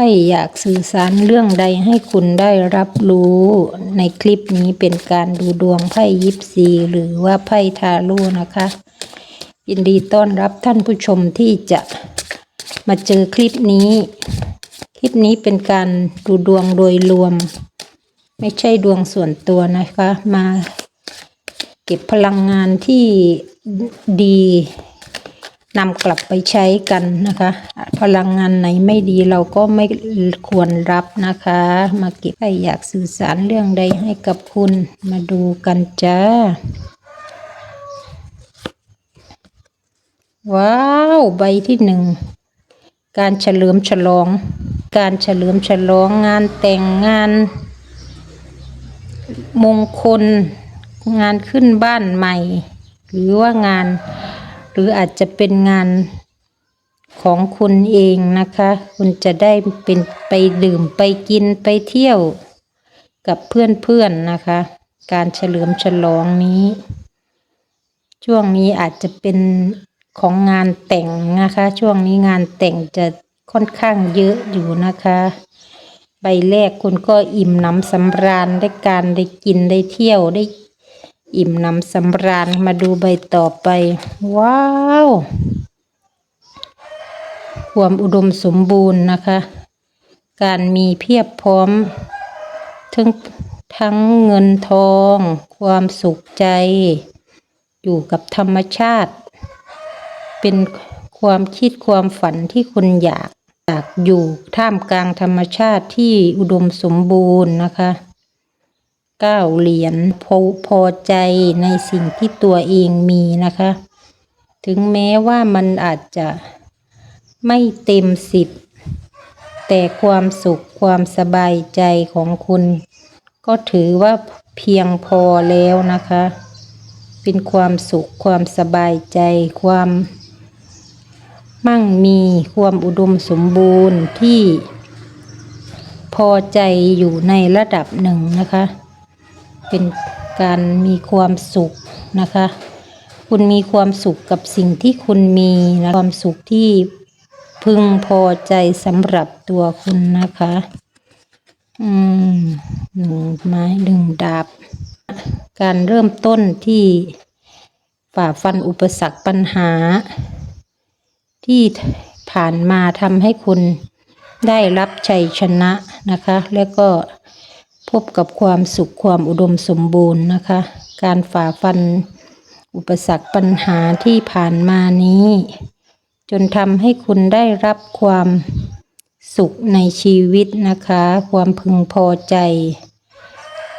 พ่อยากสื่อสารเรื่องใดให้คุณได้รับรู้ในคลิปนี้เป็นการดูดวงไพ่ยิปซีหรือว่าไพ่ทาโร่นะคะ ยินดีต้อนรับท่านผู้ชมที่จะมาเจอคลิปนี้ คลิปนี้เป็นการดูดวงโดยรวม ไม่ใช่ดวงส่วนตัวนะคะ มาเก็บพลังงานที่ดี นำกลับไปใช้กันนะคะ พลังงานไหนไม่ดีเราก็ไม่ควรรับนะคะ มาเก็บใครอยากสื่อสารเรื่องใดให้กับคุณมาดูกันจ้า ว้าว ใบที่หนึ่ง การเฉลิมฉลอง การเฉลิมฉลองงานแต่งงาน มงคล งานขึ้นบ้านใหม่ หรือว่างาน หรืออาจจะเป็นงานของคุณเองนะคะ คุณจะได้เป็นไปดื่มไปกินไปเที่ยวกับเพื่อนๆนะคะ การเฉลิมฉลองนี้ ช่วงนี้อาจจะเป็นของงานแต่งนะคะ ช่วงนี้งานแต่งจะค่อนข้างเยอะอยู่นะคะ ใบแรกคุณก็อิ่มหนำสำราญได้การได้กินได้เที่ยวได้ อิ่มนำสำราญมาดูใบต่อไป ว้าวความอุดมสมบูรณ์นะคะ การมีเพียบพร้อม ทั้งทั้งเงินทอง ความสุขใจ อยู่กับธรรมชาติ เป็นความคิดความฝันที่คุณอยากอยากอยู่ท่ามกลางธรรมชาติที่อุดมสมบูรณ์นะคะ เก้าเหรียญพอพอใจในสิ่งที่ตัวเองมีนะคะ ถึงแม้ว่ามันอาจจะไม่เต็มสิบแต่ความสุขความสบายใจของคุณ ก็ถือว่าเพียงพอแล้วนะคะ เป็นความสุขความสบายใจ ความ มั่งมีความอุดมสมบูรณ์ที่พอใจอยู่ในระดับหนึ่งนะคะ เป็นการมีความสุขนะคะ คุณมีความสุขกับสิ่งที่คุณมีนะความสุขที่พึงพอใจสำหรับตัวคุณนะคะ อืมหนึ่งไม้หนึ่งดาบ การเริ่มต้นที่ฝ่าฟันอุปสรรคปัญหา ที่ผ่านมาทำให้คุณได้รับชัยชนะนะคะ แล้วก็ พบกับความสุขความอุดมสมบูรณ์นะคะ การฝ่าฟันอุปสรรคปัญหาที่ผ่านมานี้ จนทำให้คุณได้รับความสุขในชีวิตนะคะ ความพึงพอใจ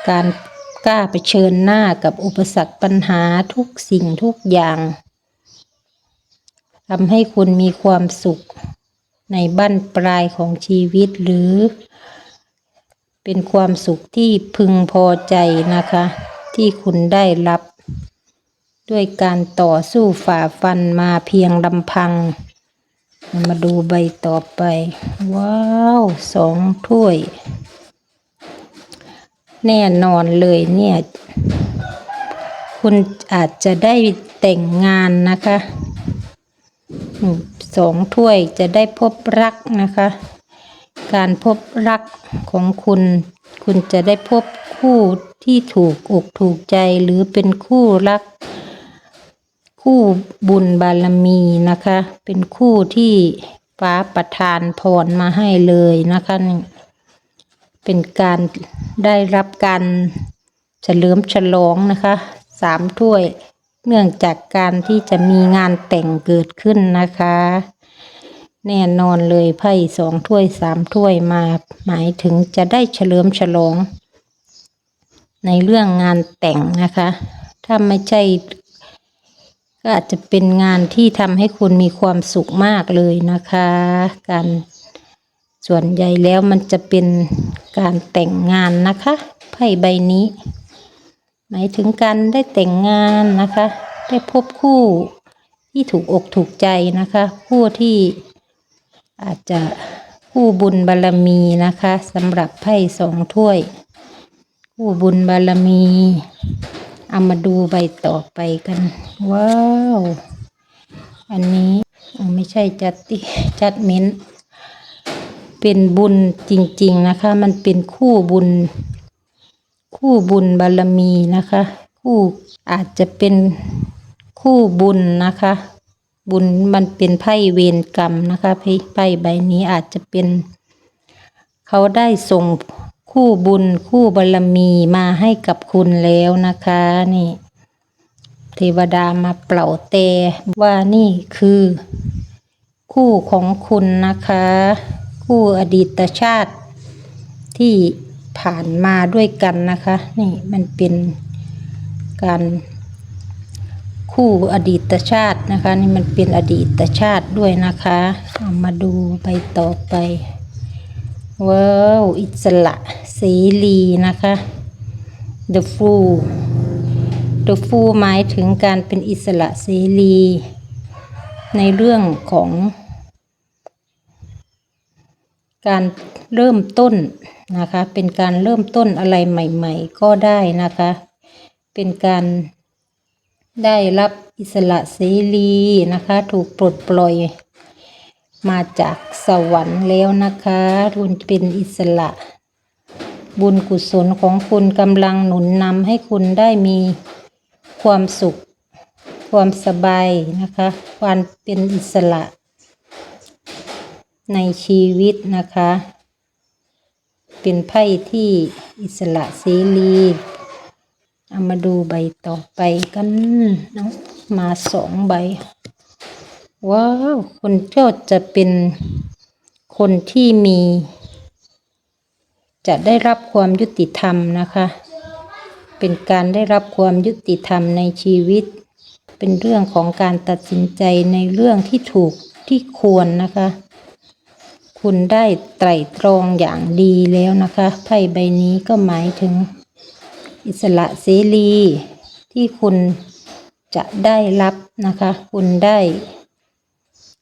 การกล้าเผชิญหน้ากับอุปสรรคปัญหาทุกสิ่งทุกอย่างทำให้คุณมีความสุขในบั้นปลายของชีวิตหรือ เป็นความสุขที่พึงพอใจนะคะ ที่คุณได้รับ ด้วยการต่อสู้ฝ่าฟันมาเพียงลำพัง มาดูใบต่อไป ว้าวสองถ้วย แน่นอนเลยเนี่ย คุณอาจจะได้แต่งงานนะคะสองถ้วยจะได้พบรักนะคะ การพบรักของคุณ คุณจะได้พบคู่ที่ถูกอกถูกใจหรือเป็นคู่รัก คู่บุญบารมีนะคะ เป็นคู่ที่ฟ้าประทานพรมาให้เลยนะคะเป็นการได้รับการเฉลิมฉลองนะคะสามถ้วยเนื่องจากการที่จะมีงานแต่งเกิดขึ้นนะคะ แน่นอนเลยไพ่สองถ้วยสามถ้วยมา หมายถึงจะได้เฉลิมฉลอง ในเรื่องงานแต่งนะคะ ถ้าไม่ใช่ ก็อาจจะเป็นงานที่ทำให้คุณมีความสุขมากเลยนะคะ การส่วนใหญ่แล้วมันจะเป็นการแต่งงานนะคะไพ่ใบนี้ หมายถึงการได้แต่งงานนะคะ ได้พบคู่ที่ถูกอกถูกใจนะคะ คู่ที่ อาจจะคู่บุญบารมีนะคะสำหรับไพ่สองถ้วย คู่บุญบารมีเอามาดูใบต่อไปกัน ว้าว อันนี้ไม่ใช่จัดติจัดเม้น เป็นบุญจริง ๆนะคะ มันเป็นคู่บุญ คู่บุญบารมีนะคะ คู่อาจจะเป็นคู่บุญนะคะ บุญมันเป็นไพ่เวรกรรมนะคะไพ่ใบนี้อาจจะเป็น เขาได้ส่งคู่บุญคู่บารมีมาให้กับคุณแล้วนะคะนี่ เทวดามาเป่าแต่ว่านี่คือ คู่ของคุณนะคะ คู่อดีตชาติที่ผ่านมาด้วยกันนะคะ นี่มันเป็นการ คู่อดีตชาตินะคะ นี่มันเป็นอดีตชาติด้วยนะคะเอามาดูไปต่อไปว้าวอิสระเสรีนะคะ The Fool The Fool หมายถึงการเป็นอิสระเสรี ในเรื่องของการเริ่มต้นนะคะ เป็นการเริ่มต้นอะไรใหม่ ๆ ก็ได้นะคะ เป็นการ ได้รับอิสระเสรีนะคะ ถูกปลดปล่อย มาจากสวรรค์แล้วนะคะคุณเป็นอิสระ บุญกุศลของคุณกำลังหนุนนำให้คุณได้มีความสุข ความสบายนะคะ ความเป็นอิสระ ในชีวิตนะคะ เป็นไพ่ที่อิสระเสรี เอามาดูใบต่อไปกันเนาะมาสองใบ ว้าว คนก็จะเป็นคนที่มี จะได้รับความยุติธรรมนะคะ เป็นการได้รับความยุติธรรมในชีวิต เป็นเรื่องของการตัดสินใจในเรื่องที่ถูกที่ควรนะคะ คุณได้ไตร่ตรองอย่างดีแล้วนะคะ ไพ่ใบนี้ก็หมายถึง อิสระเสรีที่คุณจะได้รับนะคะ คุณได้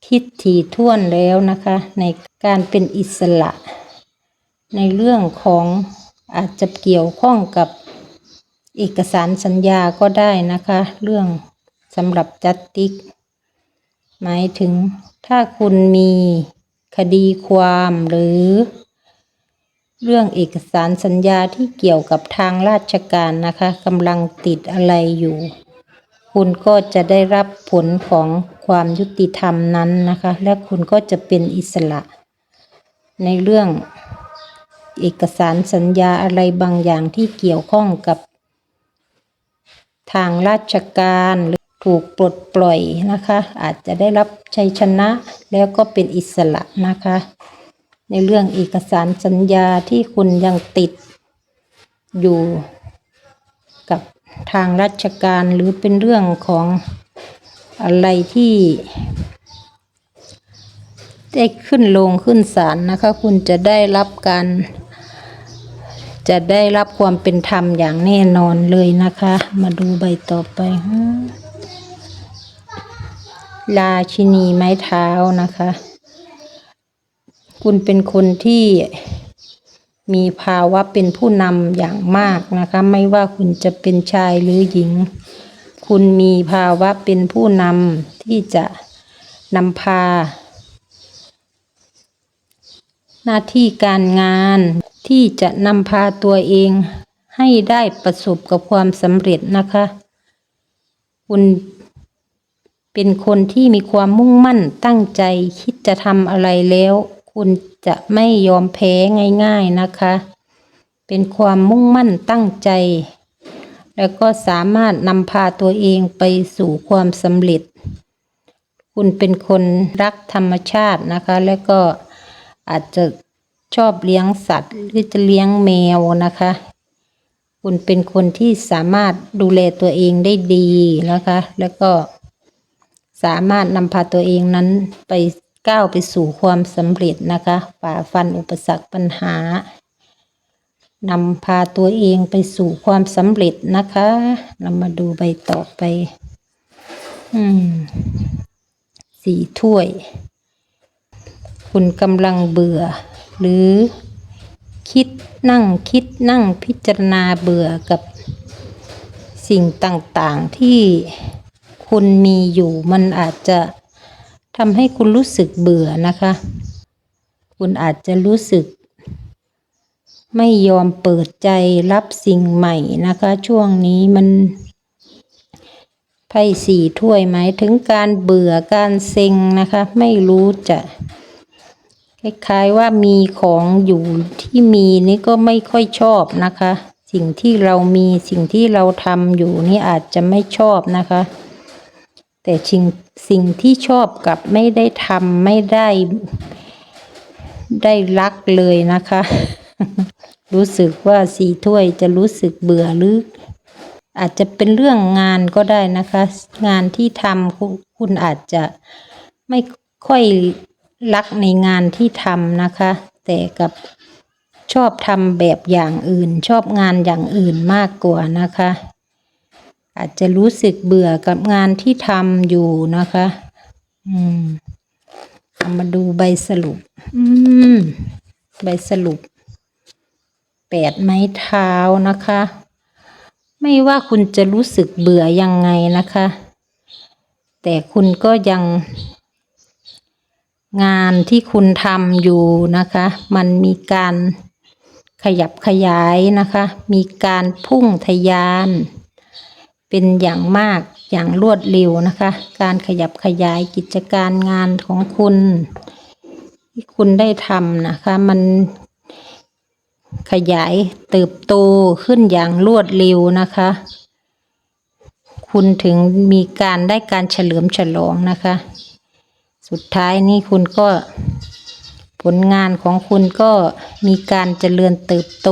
คิดถี่ถ้วนแล้วนะคะ ในการเป็นอิสระ ในเรื่องของอาจจะเกี่ยวข้องกับเอกสารสัญญาก็ได้นะคะ เรื่องสำหรับจัตติก หมายถึงถ้าคุณมีคดีความหรือ เรื่องเอกสารสัญญาที่เกี่ยวกับทางราชการนะคะกำลังติดอะไรอยู่ คุณก็จะได้รับผลของความยุติธรรมนั้นนะคะ และคุณก็จะเป็นอิสระ ในเรื่องเอกสารสัญญาอะไรบางอย่างที่เกี่ยวข้องกับ ทางราชการหรือถูกปลดปล่อยนะคะ อาจจะได้รับชัยชนะแล้วก็เป็นอิสระนะคะ ในเรื่องเอกสารสัญญาที่คุณยังติดอยู่กับทางราชการหรือเป็นเรื่องของอะไรที่ ได้ขึ้นลงขึ้นศาลนะคะ คุณจะได้รับการ จะได้รับความเป็นธรรมอย่างแน่นอนเลยนะคะ มาดูใบต่อไปฮึราชินีไม้เท้านะคะ คุณเป็นคนที่มีภาวะเป็นผู้นำอย่างมากนะคะ ไม่ว่าคุณจะเป็นชายหรือหญิง คุณมีภาวะเป็นผู้นำที่จะนำพา หน้าที่การงานที่จะนำพาตัวเองให้ได้ประสบกับความสำเร็จนะคะ คุณเป็นคนที่มีความมุ่งมั่นตั้งใจคิดจะทำอะไรแล้ว คุณจะไม่ยอมแพ้ง่าย ๆนะคะ เป็นความมุ่งมั่นตั้งใจ แล้วก็สามารถนำพาตัวเองไปสู่ความสำเร็จ คุณเป็นคนรักธรรมชาตินะคะ แล้วก็อาจจะชอบเลี้ยงสัตว์ หรือจะเลี้ยงแมวนะคะ คุณเป็นคนที่สามารถดูแลตัวเองได้ดีนะคะ แล้วก็สามารถนำพาตัวเองนั้นไป ก้าวไปสู่ความสำเร็จนะคะฝ่าฟันอุปสรรคปัญหานำพาตัวเองไปสู่ความสำเร็จนะคะ เรามาดูใบต่อไป อืมสีถ้วย คุณกำลังเบื่อ หรือคิดนั่งคิดนั่งพิจารณาเบื่อกับสิ่งต่างๆที่คุณมีอยู่มันอาจจะ ทำให้คุณรู้สึกเบื่อนะคะ คุณอาจจะรู้สึก ไม่ยอมเปิดใจรับสิ่งใหม่นะคะ ช่วงนี้มันไพ่สี่ถ้วยหมายถึงการเบื่อการเซ็งนะคะ ไม่รู้จะคล้ายๆว่ามีของอยู่ที่มีนี่ก็ไม่ค่อยชอบนะคะ สิ่งที่เรามีสิ่งที่เราทำอยู่นี่อาจจะไม่ชอบนะคะ แต่สิ่ง สิ่งที่ชอบกับไม่ได้ทำไม่ได้ ได้รักเลยนะคะ รู้สึกว่าสีถ้วยจะรู้สึกเบื่อหรืออาจจะเป็นเรื่องงานก็ได้นะคะ งานที่ทำคุณคุณอาจจะไม่ค่อยรักในงานที่ทำนะคะ แต่กับชอบทำแบบอย่างอื่น ชอบงานอย่างอื่นมากกว่านะคะ อาจจะรู้สึกเบื่อกับงานที่ทำอยู่นะคะ อืมเอามาดูใบสรุป อืม ใบสรุป แปดไม้เท้านะคะ ไม่ว่าคุณจะรู้สึกเบื่อยังไงนะคะ แต่คุณก็ยัง งานที่คุณทำอยู่นะคะ มันมีการขยับขยายนะคะ มีการพุ่งทะยาน เป็นอย่างมากอย่างรวดเร็วนะคะ การขยับขยายกิจการงานของคุณ ที่คุณได้ทำนะคะ มันขยายเติบโตขึ้นอย่างรวดเร็วนะคะ คุณถึงมีการได้การเฉลิมฉลองนะคะ สุดท้ายนี้คุณก็ผลงานของคุณก็มีการเจริญเติบโต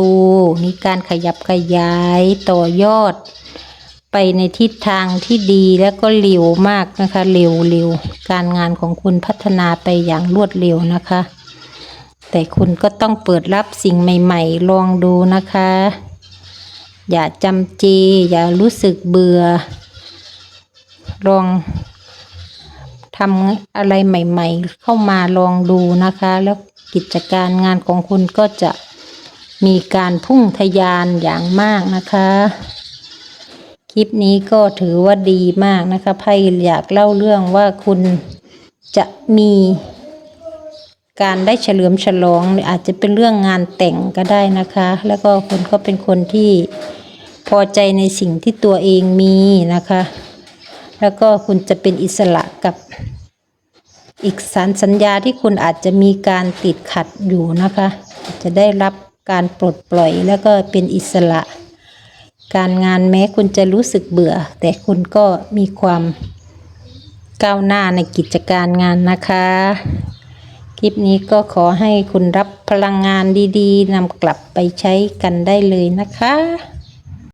มีการขยับขยายต่อยอด ไปในทิศทางที่ดีแล้วก็เร็วมากนะคะ เร็วเร็วการงานของคุณพัฒนาไปอย่างรวดเร็วนะคะ แต่คุณก็ต้องเปิดรับสิ่งใหม่ ๆ ลองดูนะคะ อย่าจำเจ อย่ารู้สึกเบื่อ ลองทำอะไรใหม่ ๆ เข้ามาลองดูนะคะ แล้วกิจการงานของคุณก็จะมีการพุ่งทะยานอย่างมากนะคะ คลิปนี้ก็ถือว่าดีมากนะคะไพ่อยากเล่าเรื่องว่าคุณจะมีการได้เฉลิมฉลองอาจจะเป็นเรื่องงานแต่งก็ได้นะคะ แล้วก็คุณก็เป็นคนที่พอใจในสิ่งที่ตัวเองมีนะคะ แล้วก็คุณจะเป็นอิสระกับอีกสารสัญญาที่คุณอาจจะมีการติดขัดอยู่นะคะ จะได้รับการปลดปล่อยแล้วก็เป็นอิสระ การงานแม้คุณจะรู้สึกเบื่อ แต่คุณก็มีความก้าวหน้าในกิจการงานนะคะ คลิปนี้ก็ขอให้คุณรับพลังงานดีๆนำกลับไปใช้กันได้เลยนะคะ